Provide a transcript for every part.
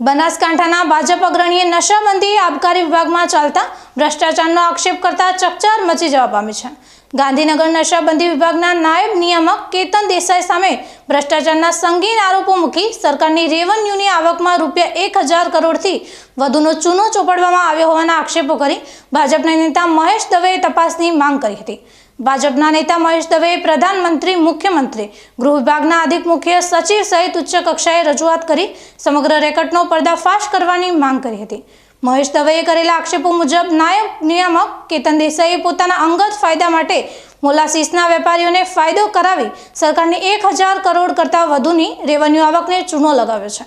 બનાસકાંઠાના ભાજપ અગ્રણીએ નશાબંધી આબકારી વિભાગમાં ચાલતા ભ્રષ્ટાચારનો આક્ષેપ કરતા ચકચાર મચી જવા પામી છે. ગાંધીનગર નશાબંધી વિભાગના નાયબ નિયામક કેતન દેસાઈ સામે ભ્રષ્ટાચારના સંગીન આરોપો મૂકી સરકારની રેવન્યુની આવકમાં રૂપિયા એક હજાર કરોડથી વધુનો ચૂનો ચોપડવામાં આવ્યો હોવાના આક્ષેપો કરી ભાજપના નેતા મહેશ દવેએ તપાસની માંગ કરી હતી. ભાજપના નેતા મહેશ દવેએ પ્રધાનમંત્રી, મુખ્યમંત્રી, ગૃહ વિભાગના અધિક મુખ્ય સચિવ સહિત ઉચ્ચ કક્ષાએ રજૂઆત કરી સમગ્ર રેકર્ડનો પર્દાફાશ કરવાની માંગ કરી હતી. મહેશ દવેએ કરેલા આક્ષેપો મુજબ નાયબ નિયામક કેતન દેસાઈએ પોતાના અંગત ફાયદા માટે મોલાસીસના વેપારીઓને ફાયદો કરાવી સરકારની એક હજાર કરોડ કરતાં વધુની રેવન્યુ આવકને ચૂનો લગાવ્યો છે.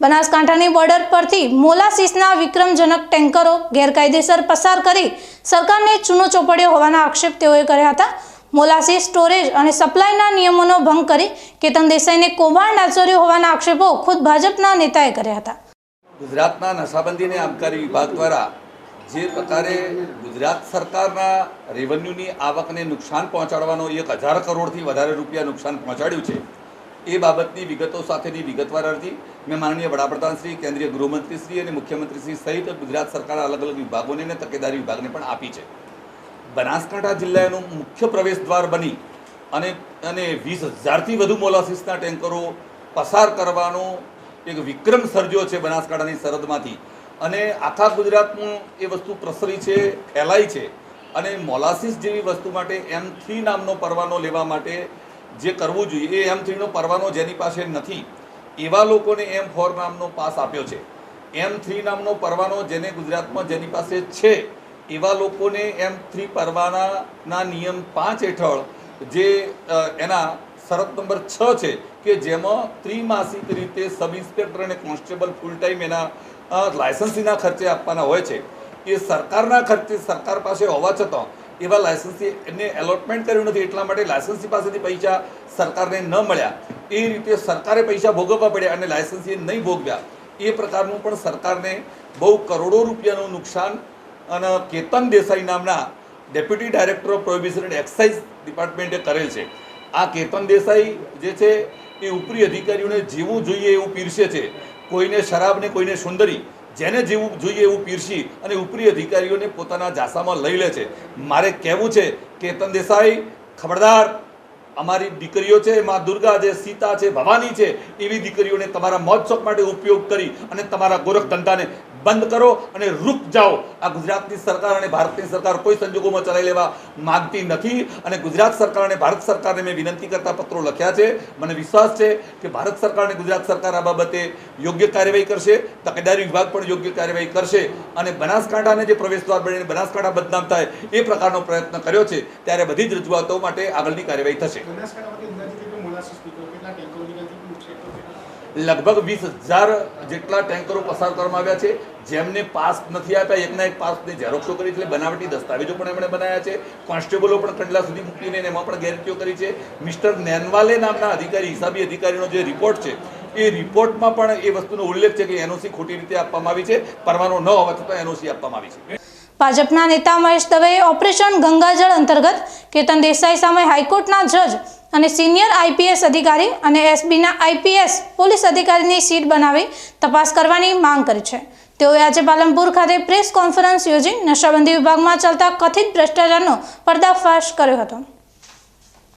બનાસકાંઠાની બોર્ડર પરથી મોલાસીસના વિક્રમજનક ટેન્કરો ગેરકાયદેસર પસાર કરી સરકારને ચૂનો ચોપડ્યો હોવાના આક્ષેપ તેઓએ કર્યા હતા. મોલાસીસ સ્ટોરેજ અને સપ્લાયના નિયમોનો ભંગ કરી કેતન દેસાઈને કૌભાંડ આચર્યો હોવાના આક્ષેપો ખુદ ભાજપના નેતાએ કર્યા હતા. ગુજરાતના નશાબંધીને આબકારી વિભાગ દ્વારા જે પ્રકારે ગુજરાત સરકારના રેવન્યુની આવકને નુકસાન પહોંચાડવાનો એક હજાર કરોડથી વધારે રૂપિયા નુકસાન પહોંચાડ્યું છે, એ બાબતની વિગતો સાથેની વિગતવાર અરજી મેં માનનીય વડાપ્રધાન શ્રી, કેન્દ્રીય ગૃહમંત્રી શ્રી અને મુખ્યમંત્રી શ્રી સહિત ગુજરાત સરકારના અલગ અલગ વિભાગોને અને તકેદારી વિભાગને પણ આપી છે. બનાસકાંઠા જિલ્લાનું મુખ્ય પ્રવેશ દ્વાર બની અને અને વીસ હજારથી વધુ મોલાસીસના ટેન્કરો પસાર કરવાનો એક વિક્રમ સર્જ્યો છે બનાસકાંઠાની સરહદમાંથી. અને આખા ગુજરાતમાં એ વસ્તુ પ્રસરી છે ફેલાઈ છે. અને મોલાસિસ જેવી વસ્તુ માટે એમ થ્રી નામનો પરવાનો લેવા માટે જે કરવું જોઈએ, એ એમ થ્રીનો પરવાનો જેની પાસે નથી, એવા લોકોને એમ ફોર નામનો પાસ આપ્યો છે. એમ થ્રી નામનો પરવાનો જેને ગુજરાતમાં જેની પાસે છે, એવા લોકોને એમ થ્રી પરવાનાના નિયમ પાંચ હેઠળ જે એના શરત નંબર છ છે કે જેમાં ત્રિમાસિક રીતે સબ ઇન્સ્પેક્ટર અને કોન્સ્ટેબલ ફૂલ ટાઈમ એના લાયસન્સીના ખર્ચે આપવાના હોય છે. એ સરકારના ખર્ચે સરકાર પાસે હોવા છતાં એવા લાયસન્સી એને એલોટમેન્ટ કર્યું નથી. એટલા માટે લાયસન્સી પાસેથી પૈસા સરકારને ન મળ્યા. એ રીતે સરકારે પૈસા ભોગવવા પડ્યા અને લાયસન્સી નહીં ભોગવ્યા. એ પ્રકારનું પણ સરકારને બહુ કરોડો રૂપિયાનું નુકસાન અને કેતન દેસાઈ નામના deputy director of prohibition excise ડિપાર્ટમેન્ટે કરેલ છે. આ કેતન દેસાઈ જે છે, એ ઉપરી અધિકારીઓને જીવવું જોઈએ એવું પીરસે છે. કોઈને શરાબ ને કોઈને સુંદરી, જેને જીવવું જોઈએ એવું પીરસી અને ઉપરી અધિકારીઓને પોતાના જાસામાં લઈ લે છે. મારે કહેવું છે, કેતન દેસાઈ, ખબરદાર, અમારી દીકરીઓ છે, મા દુર્ગા છે, સીતા છે, ભવાની છે, એવી દીકરીઓને તમારા મોજ શોખ માટે ઉપયોગ કરી અને તમારા ગોરખ ધંધાને બંધ કરો અને રૂક જાઓ. આ ગુજરાતની સરકાર અને ભારતની સરકાર કોઈ સંજોગોમાં ચલાવી લેવા માગતી નથી અને ગુજરાત સરકાર અને ભારત સરકારને મેં વિનંતી કરતા પત્રો લખ્યા છે. મને વિશ્વાસ છે કે ભારત સરકાર અને ગુજરાત સરકાર આ બાબતે યોગ્ય કાર્યવાહી કરશે, તકેદારી વિભાગ પણ યોગ્ય કાર્યવાહી કરશે અને બનાસકાંઠાને જે પ્રવેશદ્વાર બનીને બનાસકાંઠા બદનામ થાય એ પ્રકારનો પ્રયત્ન કર્યો છે. ત્યારે બધી જ રજૂઆતો માટે આગળની કાર્યવાહી થશે. લગભગ વીસ હજાર જેટલા ટેન્કરો પસાર કરવામાં આવ્યા છે. જેમને પાસ નથી આપ્યા એકના એક પાસની ઝેરોક્ષો કરી એટલે બનાવટી દસ્તાવેજો પણ એમણે બનાવ્યા છે. કોન્સ્ટેબલો પણ કંડલા સુધી મૂકીને એમાં પણ ગેરંટીઓ કરી છે. મિસ્ટર નેનવાલે નામના અધિકારી હિસાબી અધિકારીનો જે રિપોર્ટ છે એ રિપોર્ટમાં પણ એ વસ્તુનો ઉલ્લેખ છે કે એનઓસી ખોટી રીતે આપવામાં આવી છે. પરવાનો ન હોવા છતાં એનઓસી આપવામાં આવી છે. ભાજપના નેતા મહેશ દવેએ ઓપરેશન ગંગાજળ અંતર્ગત કેતન દેસાઈ સામે હાઈકોર્ટના જજ અને સિનિયર આઈપીએસ અધિકારી અને એસબીના આઈપીએસ પોલીસ અધિકારીની સીટ બનાવી તપાસ કરવાની માંગ કરી છે. તેઓએ આજે પાલનપુર ખાતે પ્રેસ કોન્ફરન્સ યોજી નશાબંધી વિભાગમાં ચાલતા કથિત ભ્રષ્ટાચારનો પર્દાફાશ કર્યો હતો.